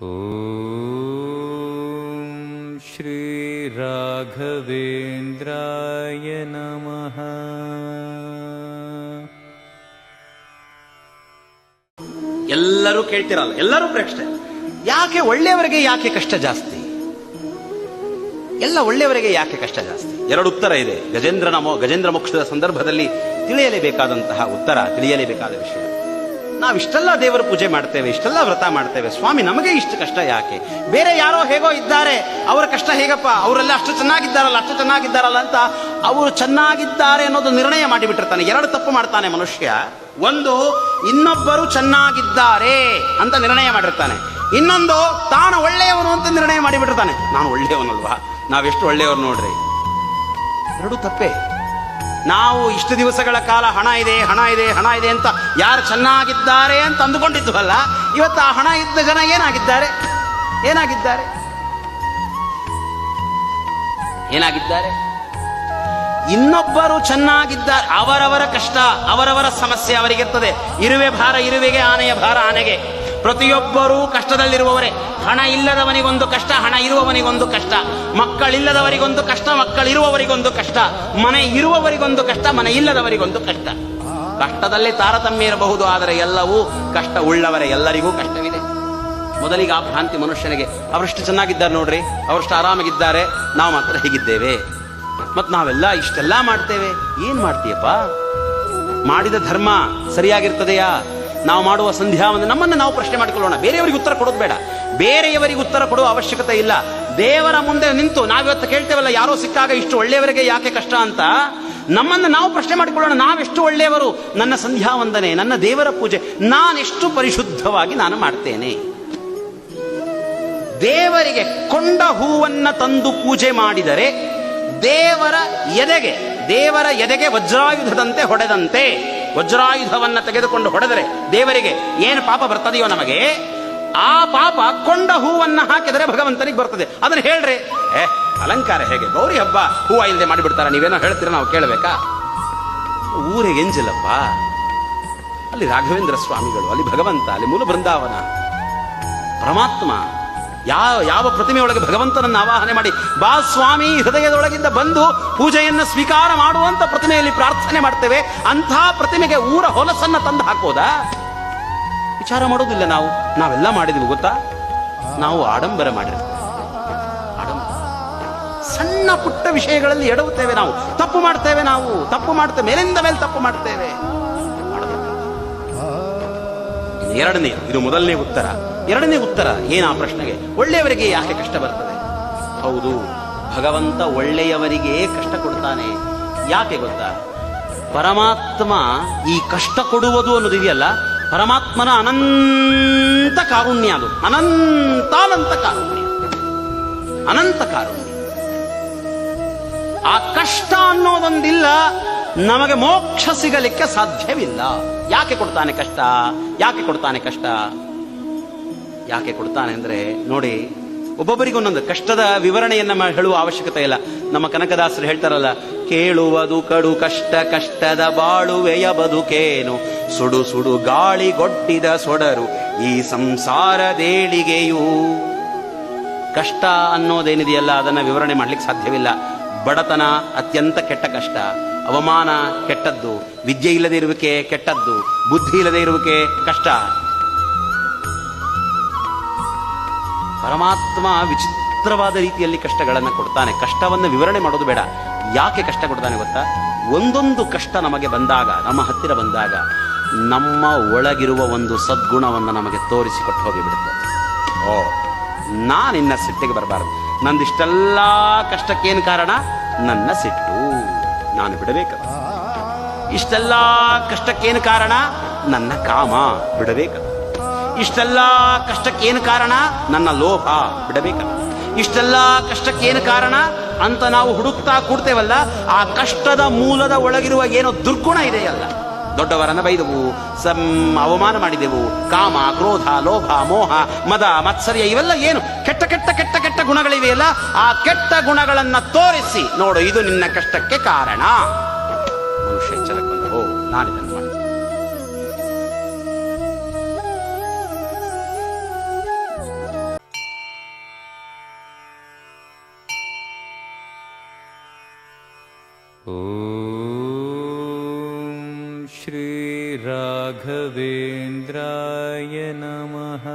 ॐ श्रीराघवेन्द्राय नमः ಎಲ್ಲರೂ ಕೇಳ್ತಿರಲ್ಲ ಎಲ್ಲರೂ ಪ್ರೇಕ್ಷೆ ಯಾಕೆ ಒಳ್ಳೆಯವರಿಗೆ ಯಾಕೆ ಕಷ್ಟ ಜಾಸ್ತಿ ಎಲ್ಲ ಒಳ್ಳೆಯವರಿಗೆ ಯಾಕೆ ಕಷ್ಟ ಜಾಸ್ತಿ ಎರಡು ಉತ್ತರ ಇದೆ ಗಜೇಂದ್ರನ ಮೋ ಗಜೇಂದ್ರ ಮೋಕ್ಷದ ಸಂದರ್ಭದಲ್ಲಿ ತಿಳಿಯಲೇಬೇಕಾದಂತಹ ಉತ್ತರ ತಿಳಿಯಲೇಬೇಕಾದ ವಿಷಯ ನಾವು ಇಷ್ಟೆಲ್ಲ ದೇವರ ಪೂಜೆ ಮಾಡ್ತೇವೆ, ಇಷ್ಟೆಲ್ಲ ವ್ರತ ಮಾಡ್ತೇವೆ. ಸ್ವಾಮಿ, ನಮಗೆ ಇಷ್ಟು ಕಷ್ಟ ಯಾಕೆ? ಬೇರೆ ಯಾರೋ ಹೇಗೋ ಇದ್ದಾರೆ. ಅವರ ಕಷ್ಟ ಹೇಗಪ್ಪ? ಅವರೆಲ್ಲ ಅಷ್ಟು ಚೆನ್ನಾಗಿದ್ದಾರಲ್ಲ ಅಷ್ಟು ಚೆನ್ನಾಗಿದ್ದಾರಲ್ಲ ಅಂತ ಅವರು ಚೆನ್ನಾಗಿದ್ದಾರೆ ಅನ್ನೋದು ನಿರ್ಣಯ ಮಾಡಿಬಿಟ್ಟಿರ್ತಾನೆ. ಎರಡು ತಪ್ಪು ಮಾಡ್ತಾನೆ ಮನುಷ್ಯ. ಒಂದು, ಇನ್ನೊಬ್ಬರು ಚೆನ್ನಾಗಿದ್ದಾರೆ ಅಂತ ನಿರ್ಣಯ ಮಾಡಿರ್ತಾನೆ. ಇನ್ನೊಂದು, ತಾನು ಒಳ್ಳೆಯವನು ಅಂತ ನಿರ್ಣಯ ಮಾಡಿಬಿಟ್ಟಿರ್ತಾನೆ. ನಾನು ಒಳ್ಳೆಯವನಲ್ವಾ? ನಾವೆಷ್ಟು ಒಳ್ಳೆಯವರು ನೋಡ್ರಿ. ಎರಡು ತಪ್ಪೇ. ನಾವು ಇಷ್ಟು ದಿವಸಗಳ ಕಾಲ ಹಣ ಇದೆ ಹಣ ಇದೆ ಹಣ ಇದೆ ಅಂತ ಯಾರು ಚೆನ್ನಾಗಿದ್ದಾರೆ ಅಂತ ಅಂದುಕೊಂಡಿದ್ವಲ್ಲ ಇವತ್ತು ಆ ಹಣ ಇದ್ದ ಜನ ಏನಾಗಿದ್ದಾರೆ? ಏನಾಗಿದ್ದಾರೆ? ಏನಾಗಿದ್ದಾರೆ? ಇನ್ನೊಬ್ಬರು ಚೆನ್ನಾಗಿದ್ದಾರೆ, ಅವರವರ ಕಷ್ಟ, ಅವರವರ ಸಮಸ್ಯೆ ಅವರಿಗಿರ್ತದೆ. ಇರುವೆ ಭಾರ ಇರುವೆಗೆ, ಆನೆಯ ಭಾರ ಆನೆಗೆ. ಪ್ರತಿಯೊಬ್ಬರೂ ಕಷ್ಟದಲ್ಲಿರುವವರೇ. ಹಣ ಇಲ್ಲದವನಿಗೊಂದು ಕಷ್ಟ, ಹಣ ಇರುವವನಿಗೊಂದು ಕಷ್ಟ. ಮಕ್ಕಳಿಲ್ಲದವರಿಗೊಂದು ಕಷ್ಟ, ಮಕ್ಕಳಿರುವವರಿಗೊಂದು ಕಷ್ಟ. ಮನೆ ಇರುವವರಿಗೊಂದು ಕಷ್ಟ, ಮನೆ ಇಲ್ಲದವರಿಗೊಂದು ಕಷ್ಟ. ಕಷ್ಟದಲ್ಲಿ ತಾರತಮ್ಯ ಇರಬಹುದು, ಆದರೆ ಎಲ್ಲವೂ ಕಷ್ಟ ಉಳ್ಳವರ. ಎಲ್ಲರಿಗೂ ಕಷ್ಟವಿದೆ. ಮೊದಲಿಗೆ ಆ ಭ್ರಾಂತಿ ಮನುಷ್ಯನಿಗೆ. ಅವರಷ್ಟು ಚೆನ್ನಾಗಿದ್ದಾರೆ ನೋಡ್ರಿ. ಅವರಷ್ಟು ಆರಾಮಾಗಿದ್ದಾರೆ. ನಾವು ಮಾತ್ರ ಹೀಗಿದ್ದೇವೆ. ಮತ್ತು ನಾವೆಲ್ಲ ಇಷ್ಟೆಲ್ಲ ಮಾಡ್ತೇವೆ. ಏನು ಮಾಡ್ತೀಯಪ್ಪ? ಮಾಡಿದ ಧರ್ಮ ಸರಿಯಾಗಿರ್ತದೆಯಾ? ನಾವು ಮಾಡುವ ಸಂಧ್ಯಾ ಒಂದು ನಮ್ಮನ್ನು ನಾವು ಪ್ರಶ್ನೆ ಮಾಡಿಕೊಳ್ಳೋಣ. ಬೇರೆಯವರಿಗೆ ಉತ್ತರ ಕೊಡೋದು ಬೇಡ. ಬೇರೆಯವರಿಗೆ ಉತ್ತರ ಕೊಡುವ ಅವಶ್ಯಕತೆ ಇಲ್ಲ. ದೇವರ ಮುಂದೆ ನಿಂತು ನಾವಿವತ್ತು ಕೇಳ್ತೇವಲ್ಲ, ಯಾರೋ ಸಿಕ್ಕಾಗ ಇಷ್ಟು ಒಳ್ಳೆಯವರಿಗೆ ಯಾಕೆ ಕಷ್ಟ ಅಂತ? ನಮ್ಮನ್ನು ನಾವು ಪ್ರಶ್ನೆ ಮಾಡಿಕೊಳ್ಳೋಣ, ನಾವೆಷ್ಟು ಒಳ್ಳೆಯವರು? ನನ್ನ ಸಂಧ್ಯಾ ವಂದನೆ, ನನ್ನ ದೇವರ ಪೂಜೆ, ನಾನೆಷ್ಟು ಪರಿಶುದ್ಧವಾಗಿ ನಾನು ಮಾಡ್ತೇನೆ. ದೇವರಿಗೆ ಕೊಂಡ ಹೂವನ್ನ ತಂದು ಪೂಜೆ ಮಾಡಿದರೆ ದೇವರ ಎದೆಗೆ ದೇವರ ಎದೆಗೆ ವಜ್ರಾಯುಧದಂತೆ ಹೊಡೆದಂತೆ ವಜ್ರಾಯುಧವನ್ನ ತೆಗೆದುಕೊಂಡು ಹೊಡೆದರೆ ದೇವರಿಗೆ ಏನು ಪಾಪ ಬರ್ತದೆಯೋ ನಮಗೆ, ಆ ಪಾಪ ಕೊಂಡ ಹೂವನ್ನ ಹಾಕಿದರೆ ಭಗವಂತನಿಗೆ ಬರ್ತದೆ. ಅದನ್ನ ಹೇಳ್ರಿ. ಏ, ಅಲಂಕಾರ ಹೇಗೆ? ಗೌರಿ ಹಬ್ಬ, ಹೂವ ಇಲ್ಲದೆ ಮಾಡಿಬಿಡ್ತಾರ. ನೀವೇನೋ ಹೇಳ್ತೀರ, ನಾವು ಕೇಳಬೇಕಾ? ಊರಿಗೆ ಎಂಜಿಲ್ಲಪ್ಪ ಅಲ್ಲಿ ರಾಘವೇಂದ್ರ ಸ್ವಾಮಿಗಳು, ಅಲ್ಲಿ ಭಗವಂತ, ಅಲ್ಲಿ ಮೂಲ ಬೃಂದಾವನ. ಪರಮಾತ್ಮ, ಯಾವ ಯಾವ ಪ್ರತಿಮೆಯೊಳಗೆ ಭಗವಂತನನ್ನು ಆವಾಹನೆ ಮಾಡಿ, ಬಾ ಸ್ವಾಮಿ, ಹೃದಯದೊಳಗಿಂದ ಬಂದು ಪೂಜೆಯನ್ನು ಸ್ವೀಕಾರ ಮಾಡುವಂತ ಪ್ರತಿಮೆಯಲ್ಲಿ ಪ್ರಾರ್ಥನೆ ಮಾಡ್ತೇವೆ. ಅಂಥ ಪ್ರತಿಮೆಗೆ ಊರ ಹೊಲಸನ್ನ ತಂದು ಹಾಕೋದಾ? ವಿಚಾರ ಮಾಡೋದಿಲ್ಲ ನಾವು. ನಾವೆಲ್ಲ ಮಾಡಿದ್ವಿ ಗೊತ್ತಾ? ನಾವು ಆಡಂಬರ ಮಾಡಿ ಆಡಂಬರ ಸಣ್ಣ ಪುಟ್ಟ ವಿಷಯಗಳಲ್ಲಿ ಎಡವುತ್ತೇವೆ ನಾವು. ತಪ್ಪು ಮಾಡ್ತೇವೆ ನಾವು. ತಪ್ಪು ಮಾಡ್ತೇವೆ. ಮೇಲಿಂದ ಮೇಲೆ ತಪ್ಪು ಮಾಡ್ತೇವೆ. ಎರಡನೇ ಇದು ಮೊದಲನೇ ಉತ್ತರ. ಎರಡನೇ ಉತ್ತರ ಏನು ಆ ಪ್ರಶ್ನೆಗೆ? ಒಳ್ಳೆಯವರಿಗೆ ಯಾಕೆ ಕಷ್ಟ ಬರ್ತದೆ? ಹೌದು. ಭಗವಂತ ಒಳ್ಳೆಯವರಿಗೆ ಕಷ್ಟ ಕೊಡ್ತಾನೆ. ಯಾಕೆ ಗೊತ್ತಾ? ಪರಮಾತ್ಮ ಈ ಕಷ್ಟ ಕೊಡುವುದು ಅನ್ನೋದಿದೆಯಲ್ಲ, ಪರಮಾತ್ಮನ ಅನಂತ ಕಾರುಣ್ಯ ಅದು. ಅನಂತಾನಂತ ಕಾರುಣ್ಯ. ಅನಂತ ಕಾರುಣ್ಯ. ಆ ಕಷ್ಟ ಅನ್ನೋದೊಂದಿಲ್ಲ, ನಮಗೆ ಮೋಕ್ಷ ಸಿಗಲಿಕ್ಕೆ ಸಾಧ್ಯವಿಲ್ಲ. ಯಾಕೆ ಕೊಡ್ತಾನೆ ಕಷ್ಟ? ಯಾಕೆ ಕೊಡ್ತಾನೆ ಕಷ್ಟ? ಯಾಕೆ ಕೊಡ್ತಾನೆ ಅಂದ್ರೆ ನೋಡಿ ಒಬ್ಬೊಬ್ಬರಿಗೊಂದೊಂದು ಕಷ್ಟದ ವಿವರಣೆಯನ್ನ ಹೇಳುವ ಅವಶ್ಯಕತೆ ಇಲ್ಲ. ನಮ್ಮ ಕನಕದಾಸರು ಹೇಳ್ತಾರಲ್ಲ, ಕೇಳುವುದು ಕಡು ಕಷ್ಟ, ಕಷ್ಟದ ಬಾಳುವೆಯ ಬದುಕೇನು ಸುಡು ಸುಡು ಗಾಳಿ ಗೊಟ್ಟಿದ ಸೊಡರು, ಈ ಸಂಸಾರದೇಳಿಗೆಯೂ ಕಷ್ಟ ಅನ್ನೋದೇನಿದೆಯಲ್ಲ, ಅದನ್ನ ವಿವರಣೆ ಮಾಡ್ಲಿಕ್ಕೆ ಸಾಧ್ಯವಿಲ್ಲ. ಬಡತನ ಅತ್ಯಂತ ಕೆಟ್ಟ ಕಷ್ಟ. ಅವಮಾನ ಕೆಟ್ಟದ್ದು. ವಿದ್ಯೆ ಇಲ್ಲದೆ ಇರುವಿಕೆ ಕೆಟ್ಟದ್ದು. ಬುದ್ಧಿ ಇಲ್ಲದೆ ಇರುವಿಕೆ ಕಷ್ಟ. ಪರಮಾತ್ಮ ವಿಚಿತ್ರವಾದ ರೀತಿಯಲ್ಲಿ ಕಷ್ಟಗಳನ್ನು ಕೊಡ್ತಾನೆ. ಕಷ್ಟವನ್ನು ವಿವರಣೆ ಮಾಡೋದು ಬೇಡ. ಯಾಕೆ ಕಷ್ಟ ಕೊಡ್ತಾನೆ ಗೊತ್ತಾ? ಒಂದೊಂದು ಕಷ್ಟ ನಮಗೆ ಬಂದಾಗ, ನಮ್ಮ ಹತ್ತಿರ ಬಂದಾಗ, ನಮ್ಮ ಒಳಗಿರುವ ಒಂದು ಸದ್ಗುಣವನ್ನು ನಮಗೆ ತೋರಿಸಿಕೊಟ್ಟು ಹೋಗಿಬಿಡುತ್ತೆ ಓ ನಾನಿನ್ನ ಸಿಟ್ಟಿಗೆ ಬರಬಾರದು. ನಂದಿಷ್ಟೆಲ್ಲ ಕಷ್ಟಕ್ಕೇನು ಕಾರಣ? ನನ್ನ ಸಿಟ್ಟು. ನಾನು ಬಿಡಬೇಕು. ಇಷ್ಟೆಲ್ಲ ಕಷ್ಟಕ್ಕೇನು ಕಾರಣ? ನನ್ನ ಕಾಮ. ಬಿಡಬೇಕು. ಇಷ್ಟೆಲ್ಲ ಕಷ್ಟಕ್ಕೇನು ಕಾರಣ? ನನ್ನ ಲೋಭ ಬಿಡಬೇಕಲ್ಲ. ಇಷ್ಟೆಲ್ಲ ಕಷ್ಟಕ್ಕೇನು ಕಾರಣ? ಅಂತ ನಾವು ಹುಡುಕ್ತಾ ಕೂಡ್ತೇವಲ್ಲ, ಆ ಕಷ್ಟದ ಮೂಲದ ಒಳಗಿರುವ ಏನೋ ದುರ್ಗುಣ ಇದೆಯಲ್ಲ. ದೊಡ್ಡವರನ್ನ ಬೈದವು, ಸಂ ಅವಮಾನ ಮಾಡಿದೆವು. ಕಾಮ, ಕ್ರೋಧ, ಲೋಭ, ಮೋಹ, ಮದ, ಮತ್ಸರ್ಯ ಇವೆಲ್ಲ ಏನು? ಕೆಟ್ಟ ಕೆಟ್ಟ ಕೆಟ್ಟ ಕೆಟ್ಟ ಗುಣಗಳಿವೆಯಲ್ಲ. ಆ ಕೆಟ್ಟ ಗುಣಗಳನ್ನ ತೋರಿಸಿ, ನೋಡು, ಇದು ನಿನ್ನ ಕಷ್ಟಕ್ಕೆ ಕಾರಣ. ಮನುಷ್ಯ ಎಚ್ಚರಕ್ಕೊಂಡ ಓ ॐ श्रीराघवेन्द्राय नमः